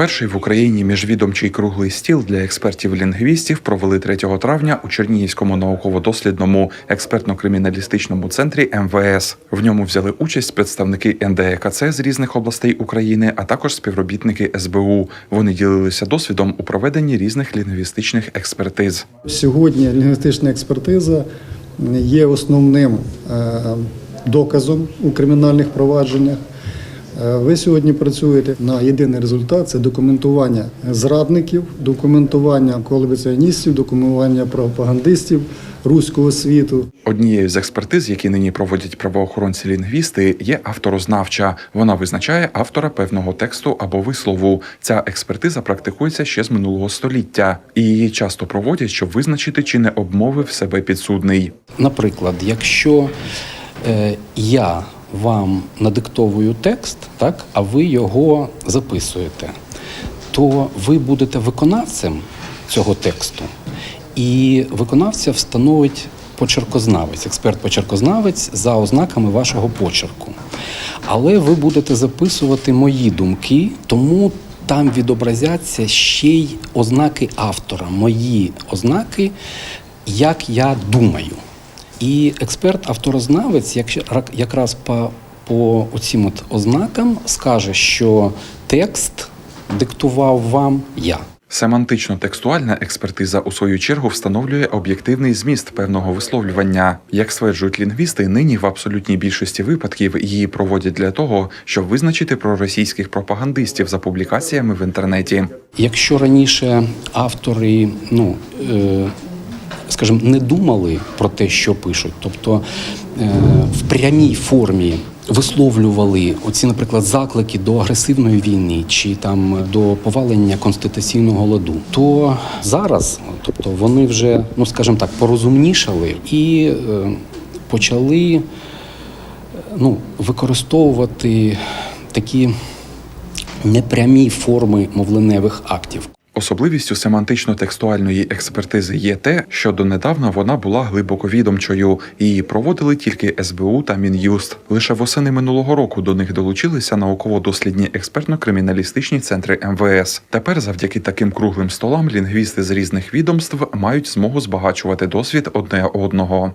Перший в Україні міжвідомчий круглий стіл для експертів-лінгвістів провели 3 травня у Чернігівському науково-дослідному експертно-криміналістичному центрі МВС. В ньому взяли участь представники НДЕКЦ з різних областей України, а також співробітники СБУ. Вони ділилися досвідом у проведенні різних лінгвістичних експертиз. Сьогодні лінгвістична експертиза є основним е, доказом у кримінальних провадженнях. Е, Ви сьогодні працюєте на єдиний результат це документування зрадників, документування колабораціоністів, документування пропагандистів руського світу. Однією з експертиз, які нині проводять правоохоронці-лінгвісти, є авторознавча. Вона визначає автора певного тексту або вислову. Ця експертиза практикується ще з минулого століття, і її часто проводять, щоб визначити, чи не обмовив себе підсудний. Наприклад, якщо е, я вам надиктовую текст, так, а ви його записуєте, то ви будете виконавцем цього тексту, і виконавця встановить почеркознавець, експерт-почеркознавець за ознаками вашого почерку. Але ви будете записувати мої думки, тому там відобразяться ще й ознаки автора, мої ознаки, як я думаю. І експерт-авторознавець якраз по, по оцім от ознакам скаже, що текст диктував вам я. Семантично-текстуальна експертиза у свою чергу встановлює об'єктивний зміст певного висловлювання. Як стверджують лінгвісти, нині в абсолютній більшості випадків її проводять для того, щоб визначити проросійських пропагандистів за публікаціями в інтернеті. Якщо раніше автори, ну е, скажімо, не думали про те, що пишуть, тобто е, в прямій формі висловлювали оці, наприклад, заклики до агресивної війни чи там до повалення конституційного ладу, то зараз, тобто, вони вже, ну скажімо так, порозумнішали і е, почали ну, використовувати такі непрямі форми мовленевих актів. Особливістю семантично-текстуальної експертизи є те, що донедавна вона була глибоко відомчою. Її проводили тільки СБУ та Мін'юст. Лише восени минулого року до них долучилися науково-дослідні експертно-криміналістичні центри МВС. Тепер, завдяки таким круглим столам, лінгвісти з різних відомств мають змогу збагачувати досвід одне одного.